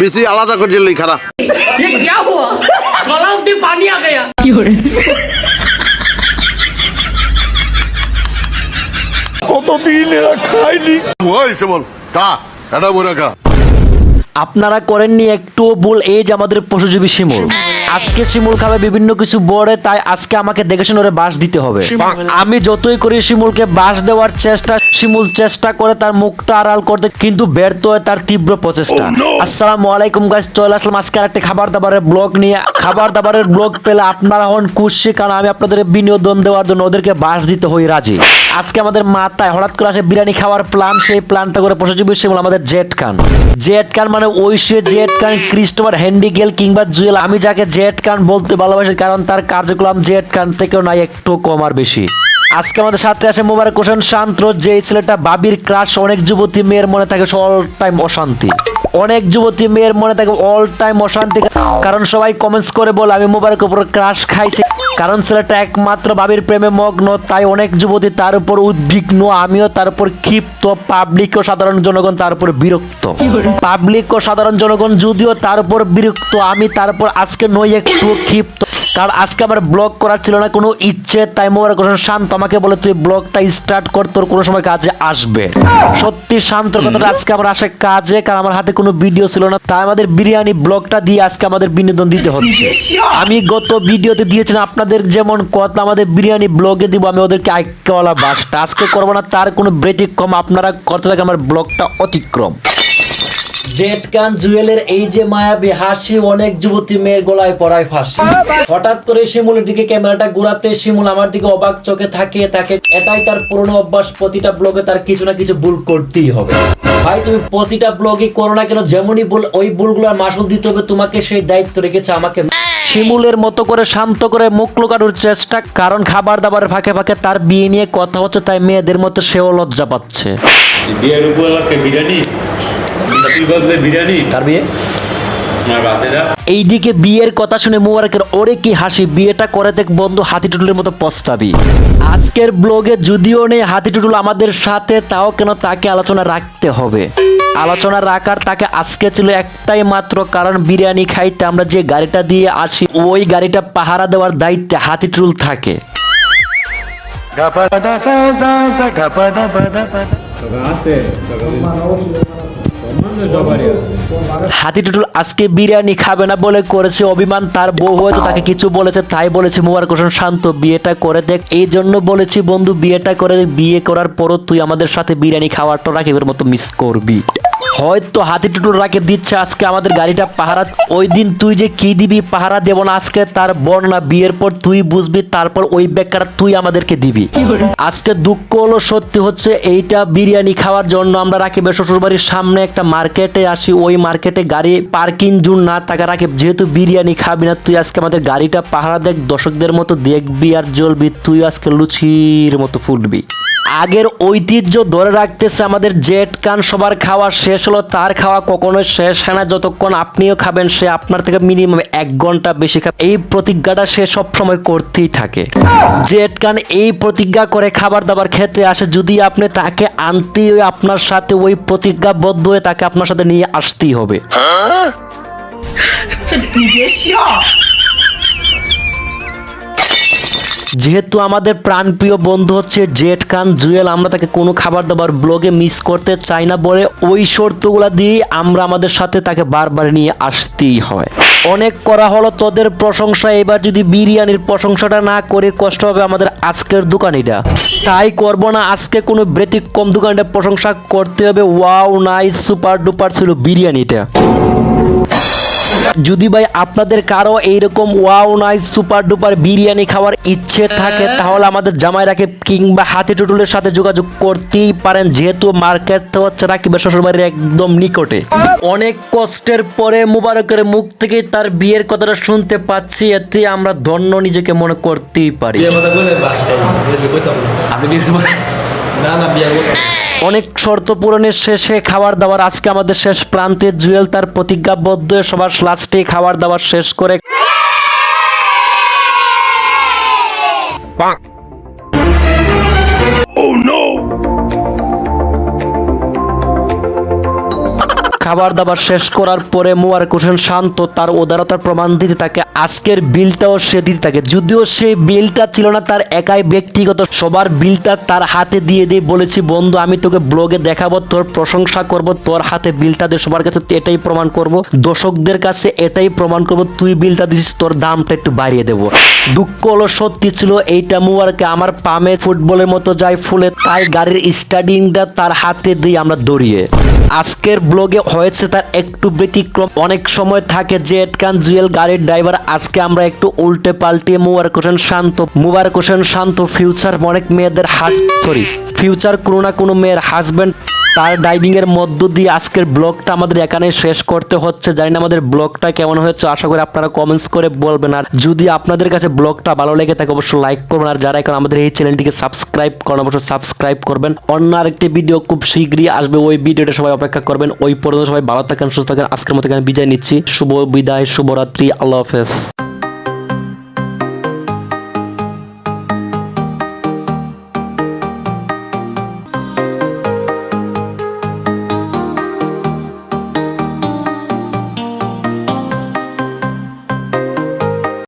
বেশি আলাদা করে দিল খারাপ। কি করে আপনারা করেননি একটু ভুল এই যে আমাদের পশুজীবী শিমুল। আজকে শিমুল খাবে বিভিন্ন কিছু বড়ে তাই আজকে আমাকে দেখে শুনে ওরে বাস দিতে হবে। আমি যতই করি শিমুলকে বাস দেওয়ার চেষ্টা শিমুল চেষ্টা করে তার মুখটা আড়াল করতে কিন্তু ব্যর্থ হয় তার তীব্র প্রচেষ্টা। আসসালামু আলাইকুম গাইস চলে আসলাম আজকে আরেকটি খাবার দাবারের ব্লগ নিয়ে। খাবার দাবারের ব্লগ পেলে আপনারা হন খুশি কারণ আমি আপনাদের বিনোদন দেওয়ার জন্য ওদেরকে বাস দিতে হই রাজি। আজকে আমাদের মাথায় হঠাৎ করে আসে বিরিয়ানি খাওয়ার প্ল্যান সেই প্ল্যানটা করে পশুজীবী শিমুল আমাদের জেট খান। জেট খান মানে ঐশী জেট খান, ক্রিস্টোফার হ্যান্ডিগেল কিংবা জুয়েল। আমি যাকে জেট খান বলতে ভালোবাসি, কারণ তার কার্যক্রম জেট খান থেকেও নাই, একটু কম আর বেশি। আজকে আমাদের সাথে আছে মোবারক হোসেন শান্ত যে ছেলেটা বাবির ক্রাশ, অনেক যুবতী মেয়ের মনে থাকে অল টাইম অশান্তি। অনেক যুবতী মেয়ের মনে থাকে অল টাইম অশান্তি। কারণ সবাই কমেন্টস করে বলে, আমি মোবারক উপর ক্রাশ খাইছি। কারণ ছেলেটা একমাত্র বাবির প্রেমে মগ্ন, তাই অনেক যুবতী তার উপর উদ্বিগ্ন, আমিও তার উপর ক্ষিপ্ত পাবলিক ও সাধারণ জনগণ তার উপর বিরক্ত। পাবলিক ও সাধারণ জনগণ যদিও তার উপর বিরক্ত, আমি তার উপর আজকে নই, একটু ক্ষিপ্ত। কারণ আজকে আমার ব্লগ করার ছিল না কোনো ইচ্ছে তাই মোবারক হোসেন শান্ত আমাকে বলে তুই ব্লগটা স্টার্ট কর তোর কোনো সময় কাজে আসবে। সত্যি শান্ত কথাটা আজকে আমার আসে কাজে কারণ আমার হাতে কোনো ভিডিও ছিল না তাই আমাদের বিরিয়ানি ব্লগটা দিয়ে আজকে আমাদের বিনোদন দিতে হচ্ছে। আমি গত ভিডিওতে দিয়েছিলাম আপনাদের যেমন কথা আমাদের বিরিয়ানি ব্লগে দিব আমি ওদেরকে আইকাওয়ালা বাসটা। আজকে করব না তার কোনো ব্যতিক্রম আপনারা করতে থাকে আমার ব্লগটা অতিক্রম। জুয়েলের এই যে হাসি, অনেক যুবতী মেয়ের গলায় পড়ায় ফাঁসি। হঠাৎ করে শিমুলের দিকে ক্যামেরাটা ঘুরাতে শিমুল আমার দিকে অবাক চোখে থাকে থাকে এটাই তার পুরনো অভ্যাস, প্রতিটা ব্লগে তার কিছু না কিছু ভুল করতেই হবে। ভাই, তুমি প্রতিটা ব্লগে করো না কেন, যেমনই ভুল, ওই ভুলগুলোর মাসুল দিতে হবে, তোমাকে সেই দায়িত্ব রেখেছে আমাকে। শিমুলের মতো করে শান্ত করে মুখ লুকানোর চেষ্টা, কারণ খাবার দাবারের ফাঁকে ফাঁকে তার বিয়ে নিয়ে কথা হচ্ছে, তাই মেয়েদের মতো সেও লজ্জা পাচ্ছে। বিয়ের হ্যাপি বিরিয়ানি তার বিয়ে? এইদিকে বিয়ের কথা শুনে মুবারকের ওরে কি হাসি বিয়েটা করে দেখ বন্ধু হাতি টুটুলের মতো পস্তাবি। আজকের ব্লগে যদিও নেই হাতি টুটুল আমাদের সাথে তাও কেন তাকে আলোচনা রাখতে হবে? আলোচনা রাখার তাকে আজকে ছিল একটাই মাত্র কারণ বিরিয়ানি খাইতে আমরা যে গাড়িটা দিয়ে আসি ওই গাড়িটা পাহারা দেওয়ার দায়িত্বে হাতি টুটুল থাকে টুটুল আজকে বিরিয়ানি খাবে না বলে করেছে অভিমান, তার বউ হয়তো তাকে কিছু বলেছে, তাই বলেছে, মুবারক হোসেন, শান্ত, বিয়েটা করে দেখ। এই জন্য বলেছি, বন্ধু, বিয়েটা করে বিয়ে করার পরও তুই আমাদের সাথে বিরিয়ানি খাওয়ারটা রাকিবের মতো মিস করবি। হয়তো হাতি টুটুল রাকিব দিচ্ছে আজকে আমাদের গাড়িটা পাহারা। ওই দিন তুই যে কি দিবি পাহারা দেব না আজকে তার বর্ণনা বিয়ের পর তুই বুঝবি তারপর ওই বেকার তুই আমাদেরকে দিবি। আজকে দুঃখ হলো সত্যি হচ্ছে এইটা বিরিয়ানি খাওয়ার জন্য আমরা রাকিবের শ্বশুরবাড়ির সামনে একটা মার্কেটে আসি। ওই মার্কেটে গাড়ি পার্কিং জোন না থাকা রাকিব যেহেতু বিরিয়ানি খাবি না তুই আজকে আমাদের গাড়িটা পাহারা দেখ দর্শকদের মতো দেখবি আর জ্বলবি তুই আজকে লুচির মতো ফুটবি আগের ঐতিহ্য ধরে রাখতেছে আমাদের জেট কান সবার খাওয়া শেষ হলো তার খাওয়া কখনোই শেষ হয় না যতক্ষণ আপনিও খাবেন সে আপনার থেকে মিনিমাম এক ঘণ্টা বেশি খাবে। এই প্রতিজ্ঞাটা সে সব সময় করতেই থাকে। জেট কান এই প্রতিজ্ঞা করে খাবার দাবার খেতে আসে যদি আপনি তাকে আনতেই হয় আপনার সাথে ওই প্রতিজ্ঞাবদ্ধ হয়ে তাকে আপনার সাথে নিয়ে আসতেই হবে। যেহেতু আমাদের প্রাণপ্রিয় বন্ধু হচ্ছে জেট খান জুয়েল, আমরা তাকে কোনো খাবার দাবার ব্লগে মিস করতে চাই না বলে ওই শর্তগুলো দিয়ে আমরা আমাদের সাথে তাকে বারবার নিয়ে আসতেই হয়। অনেক করা হলো, তোদের প্রশংসা, এবার যদি বিরিয়ানির প্রশংসাটা না করে কষ্ট হবে আমাদের আজকের দোকানিটা তাই করব না, আজকে কোনো ব্যতিক্রম দোকানটা প্রশংসা করতে হবে। ওয়াও নাইস সুপার ডুপার ছিল বিরিয়ানিটা। যদি ভাই আপনাদের কারও এইরকম wow nice super duper biryani খাওয়ার ইচ্ছে থাকে তাহলে আমাদের জামাই রাকিব কিংবা হাতি টুটুলের সাথে যোগাযোগ করতেই পারেন যেহেতু মার্কেট তো হচ্ছে রাকিবের শ্বশুরবাড়ির একদম নিকটে। অনেক কষ্টের পরে মুবারকের মুখ থেকে তার বিয়ের কথাটা শুনতে পাচ্ছি এতে আমরা ধন্য নিজেকে মনে করতেই পারি। না? না। কথা অনেক শর্ত পূরণের শেষে খাবার দাবার। আজকে আমাদের শেষ প্রান্তে জুয়েল তার প্রতিজ্ঞাবদ্ধ সবার লাস্টে খাবার দাবার শেষ করে খাবার দাবার শেষ করার পরে মোয়ার হোসেন শান্ত তার উদারতার প্রমাণ দিতে থাকে। আজকের বিলটাও সে দিতে থাকে। যদিও সেই বিলটা ছিল না, তার একাই ব্যক্তিগত। সবার বিলটা তার হাতে দিয়ে দিয়ে বলেছি, বন্ধু, আমি তোকে ব্লগে দেখাবো, তোর প্রশংসা করব, তোর হাতে বিলটা দিয়ে সবার কাছে এটাই প্রমাণ করব। দর্শকদের কাছে এটাই প্রমাণ করব, তুই বিলটা দিছিস, তোর দামটা একটু বাড়িয়ে দেবো। দুঃখ হলো, সত্যি ছিল, এইটা মুয়ারকে আমার পামে ফুটবলের মতো যায় ফুলে, তাই গাড়ির স্টার্টিংটা তার হাতে দিয়ে আমরা দৌড়িয়ে। আজকের ব্লগে হয়েছে তার একটু ব্যতিক্রম। অনেক সময় থাকে যে এটকান জুয়েল গাড়ির ড্রাইভার, আজকে আমরা একটু উল্টে পাল্টে মুবারক হোসেন শান্ত মুবারক হোসেন শান্ত ফিউচার অনেক মেয়েদের হাজ সরি ফিউচার কোনো না কোনো মেয়ের হাজব্যান্ড তার ড্রাইভিং এর মধ্য দিয়ে আজকের ব্লগটা আমাদের এখানে শেষ করতে হচ্ছে। জানি না আমাদের ব্লগটা কেমন হয়েছে, আশা করি আপনারা কমেন্টস করে বলবেন। আর যদি আপনাদের কাছে ব্লগটা ভালো লেগে থাকে, অবশ্যই লাইক করবেন। আর যারা এখন আমাদের এই চ্যানেলটিকে সাবস্ক্রাইব করেন, অবশ্যই সাবস্ক্রাইব করবেন। অন্য আরেকটি ভিডিও খুব শীঘ্রই আসবে, ওই ভিডিওটা সবাই অপেক্ষা করবেন। ওই পর্যন্ত সবাই ভালো থাকেন, সুস্থ থাকেন। আজকের মতো এখানে বিদায় নিচ্ছি। শুভ বিদায় শুভরাত্রি আল্লাহ হাফেজ।